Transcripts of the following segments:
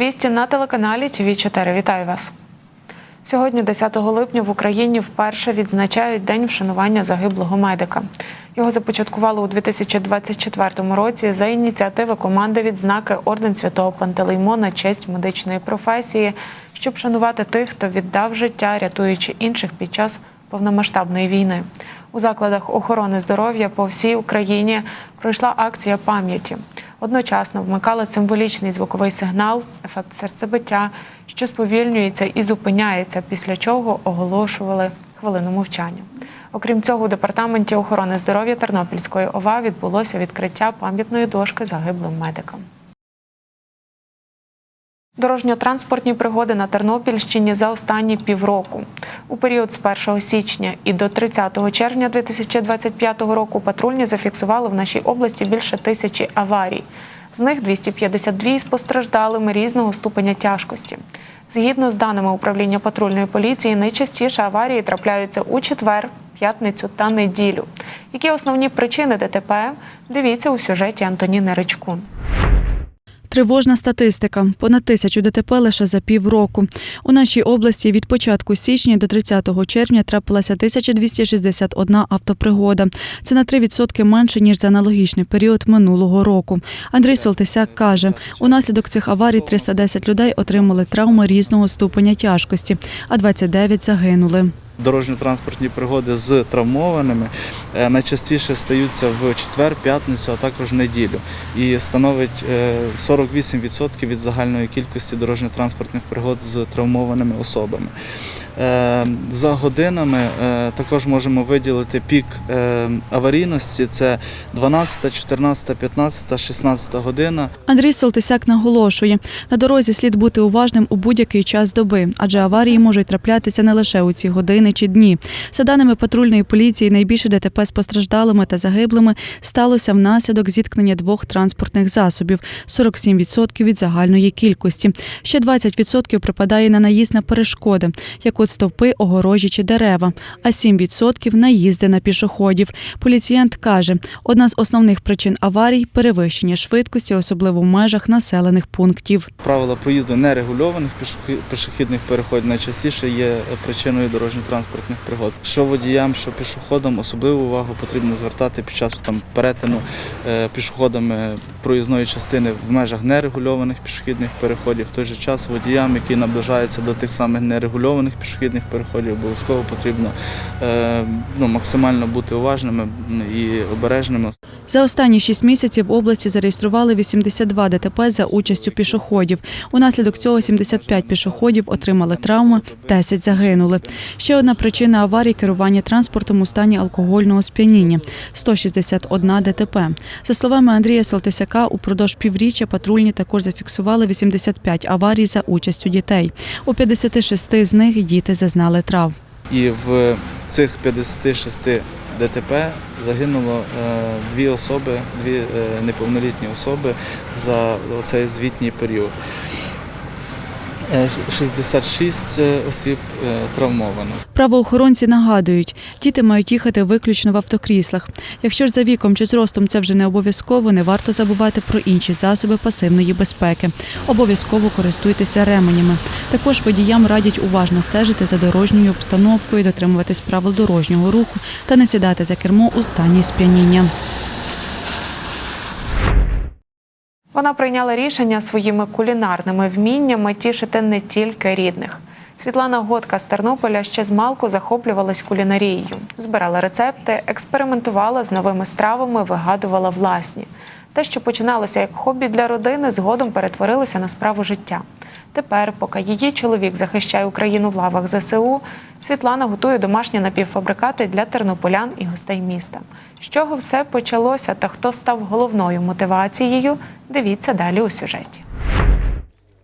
Вісті на телеканалі ТВ 4 Вітаю вас. Сьогодні, 10 липня, в Україні вперше відзначають День вшанування загиблого медика. Його започаткували у 2024 році за ініціативи команди відзнаки Орден Святого Пантелеймо на честь медичної професії, щоб шанувати тих, хто віддав життя, рятуючи інших під час повномасштабної війни. У закладах охорони здоров'я по всій Україні пройшла акція пам'яті. Одночасно вмикали символічний звуковий сигнал, ефект серцебиття, що сповільнюється і зупиняється, після чого оголошували хвилину мовчання. Окрім цього, у департаменті охорони здоров'я Тернопільської ОВА відбулося відкриття пам'ятної дошки загиблим медикам. Дорожньо-транспортні пригоди на Тернопільщині за останні півроку. У період з 1 січня і до 30 червня 2025 року патрульні зафіксували в нашій області більше тисячі аварій. З них 252 з постраждалими різного ступеня тяжкості. Згідно з даними управління патрульної поліції, найчастіше аварії трапляються у четвер, п'ятницю та неділю. Які основні причини ДТП? Дивіться у сюжеті Антоніни Ричкун. Тривожна статистика. Понад тисячу ДТП лише за півроку. У нашій області від початку січня до 30 червня трапилася 1261 автопригода. Це на 3% менше, ніж за аналогічний період минулого року. Андрій Солтисяк каже, унаслідок цих аварій 310 людей отримали травми різного ступеня тяжкості, а 29 загинули. Дорожньо-транспортні пригоди з травмованими е, найчастіше стаються в четвер, п'ятницю, а також неділю. І становить е, 48% від загальної кількості дорожньо-транспортних пригод з травмованими особами. Е, За годинами е, також можемо виділити пік е, аварійності. Це 12, 14, 15, 16 година. Андрій Солтисяк наголошує, на дорозі слід бути уважним у будь-який час доби, адже аварії можуть траплятися не лише у ці години чи дні. За даними патрульної поліції, найбільше ДТП з постраждалими та загиблими сталося внаслідок зіткнення двох транспортних засобів 47% від загальної кількості. Ще 20% припадає на наїзд на перешкоди, як от стовпи, огорожі чи дерева, а 7% наїзди на пішоходів. Поліціянт каже, одна з основних причин аварій перевищення швидкості, особливо в межах населених пунктів. Правила проїзду нерегульованих пішохідних переходів найчастіше є причиною дорожньо-транспортних пригод. Що водіям, що пішоходам особливу увагу потрібно звертати під час там перетину е, пішоходами проїзної частини в межах нерегульованих пішохідних переходів. В той же час водіям, які наближаються до тих самих нерегульованих пішохідних переходів, обов'язково потрібно е, ну, максимально бути уважними і обережними. За останні шість місяців в області зареєстрували 82 ДТП за участю пішоходів. Унаслідок цього 75 пішоходів отримали травми, 10 загинули. Ще одна причина аварій керування транспортом у стані алкогольного сп'яніння 161 ДТП. За словами Андрія Солтисяка, упродовж півріччя патрульні також зафіксували 85 аварій за участю дітей. У 56 з них діти зазнали трав. І в цих 56 ДТП загинуло е, дві особи, дві е, неповнолітні особи за цей звітній період. Е, 66 осіб е, травмовано. Правоохоронці нагадують, діти мають їхати виключно в автокріслах. Якщо ж за віком чи зростом це вже не обов'язково, не варто забувати про інші засоби пасивної безпеки. Обов'язково користуйтеся ременями. Також водіям радять уважно стежити за дорожньою обстановкою, дотримуватись правил дорожнього руху та не сідати за кермо у стані сп'яніння. Вона прийняла рішення своїми кулінарними вміннями тішити не тільки рідних. Світлана Готка з Тернополя ще з малку захоплювалась кулінарією, збирала рецепти, експериментувала з новими стравами, вигадувала власні. Те, що починалося як хобі для родини, згодом перетворилося на справу життя. Тепер, поки її чоловік захищає Україну в лавах ЗСУ, Світлана готує домашні напівфабрикати для тернополян і гостей міста. З чого все почалося та хто став головною мотивацією, дивіться далі у сюжеті.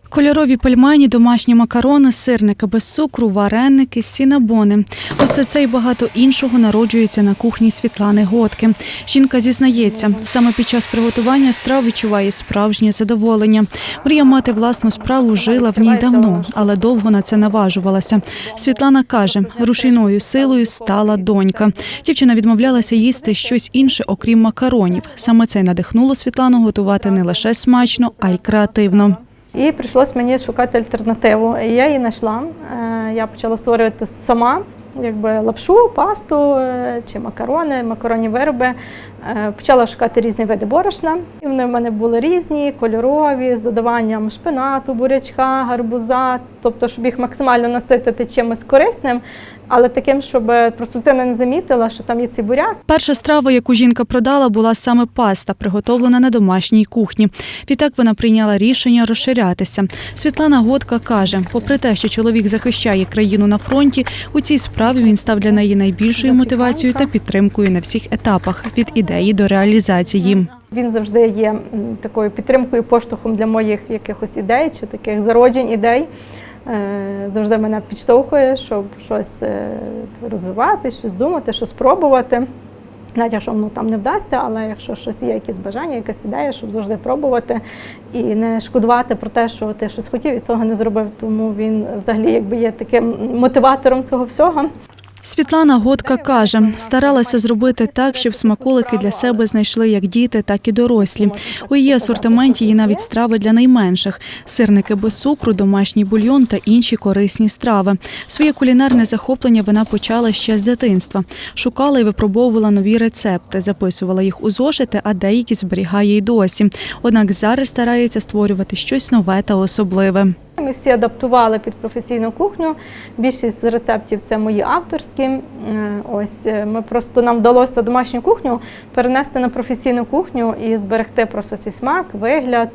Кольорові пельмені, домашні макарони, сирники без цукру, вареники, сінабони. Усе це і багато іншого народжується на кухні Світлани Готки. Жінка зізнається, саме під час приготування страв відчуває справжнє задоволення. Мрія мати власну справу жила в ній давно, але довго на це наважувалася. Світлана каже, рушійною силою стала донька. Дівчина відмовлялася їсти щось інше, окрім макаронів. Саме це й надихнуло Світлану готувати не лише смачно, а й креативно. І прийшлось мені шукати альтернативу. І я її знайшла. Е, Я почала створювати сама якби лапшу, пасту е, чи макарони, макаронні вироби. Е, Почала шукати різні види борошна. І вони в мене були різні, кольорові, з додаванням шпинату, бурячка, гарбуза, тобто, щоб їх максимально наситити чимось корисним, але таким, щоб просто дитина не замітила, що там є цей буряк. Перша страва, яку жінка продала, була саме паста, приготовлена на домашній кухні. Відтак вона прийняла рішення розширятися. Світлана Годка каже: попри те, що чоловік захищає країну на фронті, у цій справі він став для неї найбільшою мотивацією та підтримкою на всіх етапах від ідеї до реалізації. Він завжди є такою підтримкою, поштовхом для моїх якихось ідей чи таких зароджень ідей. Е, Завжди мене підштовхує, щоб щось е, розвивати, щось думати, щось спробувати. Навіть якщо воно там не вдасться, але якщо щось є, якісь бажання, якась ідея, щоб завжди пробувати і не шкодувати про те, що ти щось хотів і цього не зробив. Тому він взагалі якби є таким мотиватором цього всього. Світлана Годка каже, старалася зробити так, щоб смаколики для себе знайшли як діти, так і дорослі. У її асортименті є навіть страви для найменших: сирники без цукру, домашній бульйон та інші корисні страви. Своє кулінарне захоплення вона почала ще з дитинства. Шукала і випробовувала нові рецепти, записувала їх у зошити, а деякі зберігає й досі. Однак зараз старається створювати щось нове та особливе. Ми всі адаптували під професійну кухню. Більшість рецептів це мої авторські. Ось е, ми просто нам вдалося домашню кухню перенести на професійну кухню і зберегти просто цей смак, вигляд,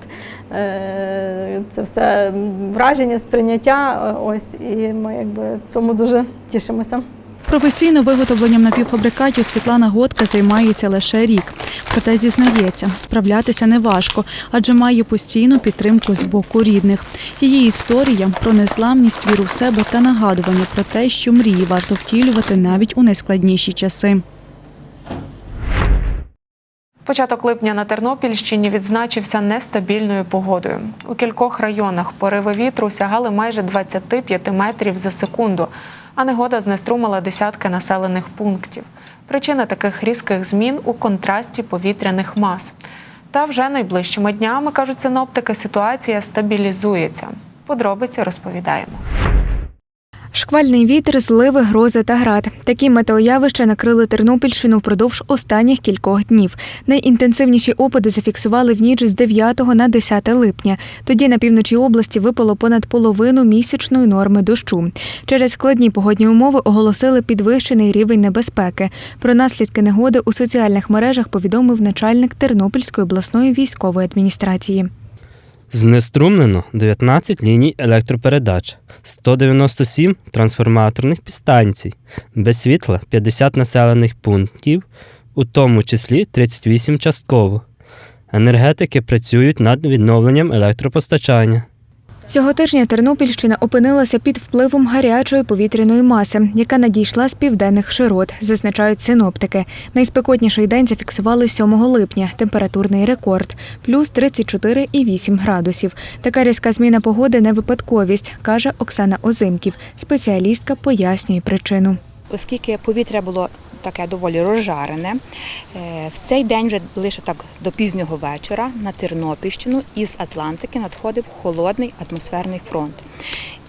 е, це все враження, сприйняття. Е, Ось і ми якби цьому дуже тішимося. Професійно виготовленням напівфабрикатів Світлана Годка займається лише рік. Проте зізнається, справлятися неважко, адже має постійну підтримку з боку рідних. Її історія про незламність, віру в себе та нагадування про те, що мрії варто втілювати навіть у найскладніші часи. Початок липня на Тернопільщині відзначився нестабільною погодою. У кількох районах пориви вітру сягали майже 25 метрів за секунду, а негода знеструмила десятки населених пунктів. Причина таких різких змін у контрасті повітряних мас. Та вже найближчими днями, кажуть синоптики, ситуація стабілізується. Подробиці розповідаємо. Шквальний вітер, зливи, грози та град. Такі метеоявища накрили Тернопільщину впродовж останніх кількох днів. Найінтенсивніші опади зафіксували в ніч з 9 на 10 липня. Тоді на півночі області випало понад половину місячної норми дощу. Через складні погодні умови оголосили підвищений рівень небезпеки. Про наслідки негоди у соціальних мережах повідомив начальник Тернопільської обласної військової адміністрації. Знеструмлено 19 ліній електропередач, 197 трансформаторних підстанцій, без світла 50 населених пунктів, у тому числі 38 частково. Енергетики працюють над відновленням електропостачання. Цього тижня Тернопільщина опинилася під впливом гарячої повітряної маси, яка надійшла з південних широт, зазначають синоптики. Найспекотніший день зафіксували 7 липня. Температурний рекорд плюс 34,8 градусів. Така різка зміна погоди не випадковість, каже Оксана Озимків. Спеціалістка пояснює причину. оскільки повітря було таке доволі розжарене, е, в цей день вже лише так до пізнього вечора на Тернопільщину із Атлантики надходив холодний атмосферний фронт.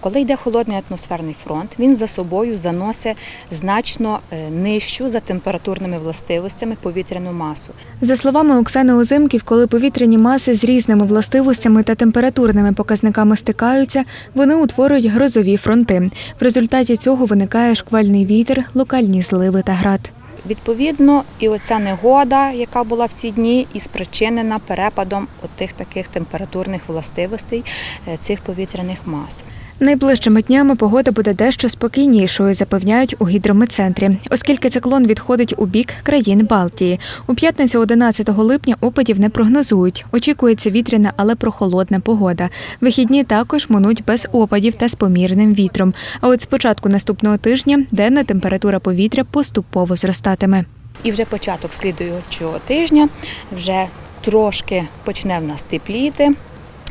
Коли йде холодний атмосферний фронт, він за собою заносить значно е, нижчу за температурними властивостями повітряну масу. За словами Оксани Озимків, коли повітряні маси з різними властивостями та температурними показниками стикаються, вони утворюють грозові фронти. В результаті цього виникає шквальний вітер, локальні зливи та град. Відповідно, і оця негода, яка була в ці дні, і спричинена перепадом отих таких температурних властивостей е, цих повітряних мас. Найближчими днями погода буде дещо спокійнішою, запевняють у гідрометцентрі, оскільки циклон відходить у бік країн Балтії. У п'ятницю 11 липня опадів не прогнозують. Очікується вітряна, але прохолодна погода. Вихідні також минуть без опадів та з помірним вітром. А от з початку наступного тижня денна температура повітря поступово зростатиме. І вже початок слідуючого тижня вже трошки почне в нас тепліти.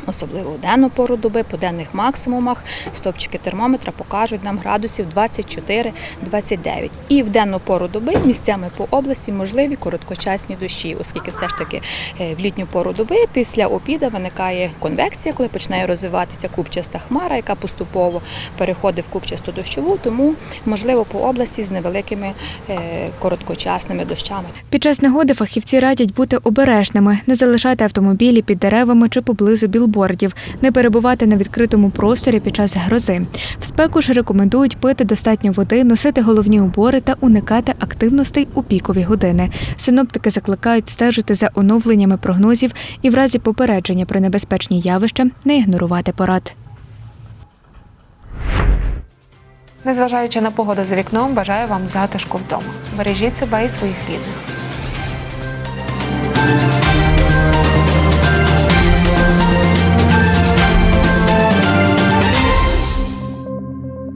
Особливо в денну пору доби, по денних максимумах стопчики термометра покажуть нам градусів 24-29. І в денну пору доби місцями по області можливі короткочасні дощі, оскільки все ж таки е, в літню пору доби після обіду виникає конвекція, коли починає розвиватися купчаста хмара, яка поступово переходить в купчасту дощову, тому можливо по області з невеликими е, короткочасними дощами. Під час негоди фахівці радять бути обережними, не залишати автомобілі під деревами чи поблизу білбордів, не перебувати на відкритому просторі під час грози. В спеку ж рекомендують пити достатньо води, носити головні убори та уникати активностей у пікові години. Синоптики закликають стежити за оновленнями прогнозів і в разі попередження про небезпечні явища не ігнорувати порад. Незважаючи на погоду за вікном, бажаю вам затишку вдома. Бережіть себе і своїх рідних.